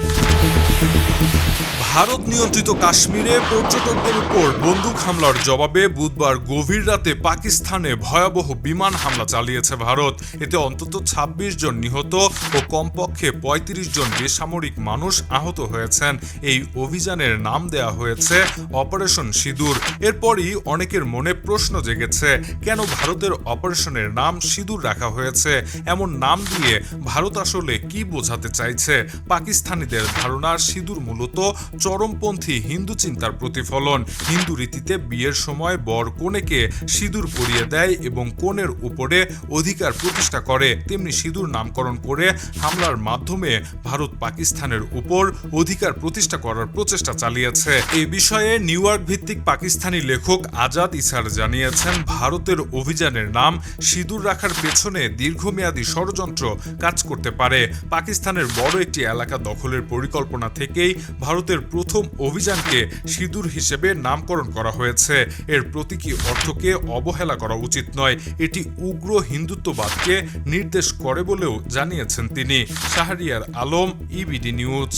Thank you. Bharat নিয়ন্ত্রিত কাশ্মীরে পর্যটকদের উপর বন্দুক হামলার জবাবে বুধবার গভীর রাতে পাকিস্তানে ভয়াবহ বিমান হামলা চালিয়েছে ভারত। এতে অন্তত ২৬ জন নিহত ও কমপক্ষে ৩৫ জন বেসামরিক মানুষ আহত হয়েছেন। এই অভিযানের নাম দেয়া হয়েছে অপারেশন সিঁদুর। এরপরই অনেকের মনে প্রশ্ন জেগেছে, কেন ভারতের অপারেশনের নাম সিঁদুর রাখা হয়েছে? এমন নাম দিয়ে ভারত আসলে কি বোঝাতে চাইছে? পাকিস্তানিদের ধারণা সিঁদুর মূলত চরমপন্থী হিন্দু চিন্তার প্রতিফলন। হিন্দু রীতিতে বিয়ের সময় বর কনেকে সিঁদুর পরিয়ে দেয় এবং কনের উপরে অধিকার প্রতিষ্ঠা করে। তেমনি সিঁদুর নামকরণ করে হামলার মাধ্যমে ভারত পাকিস্তানের উপর অধিকার প্রতিষ্ঠা করার প্রচেষ্টা চালিয়েছে। এই বিষয়ে নিউ ইয়র্ক ভিত্তিক পাকিস্তানি লেখক আজাদ ইসার জানিয়েছেন, ভারতের অভিযানের নাম সিঁদুর রাখার পেছনে দীর্ঘমেয়াদী ষড়যন্ত্র কাজ করতে পারে। পাকিস্তানের বড় একটি এলাকা দখলের পরিকল্পনা থেকেই ভারতের প্রথম অভিযানকে সিঁদুর হিসেবে নামকরণ করা হয়েছে। এর প্রতীকী অর্থকে অবহেলা করা উচিত নয়। এটি উগ্র হিন্দুত্ববাদকে নির্দেশ করে বলেও জানিয়েছেন তিনি। Shahriar Alam, EBD news.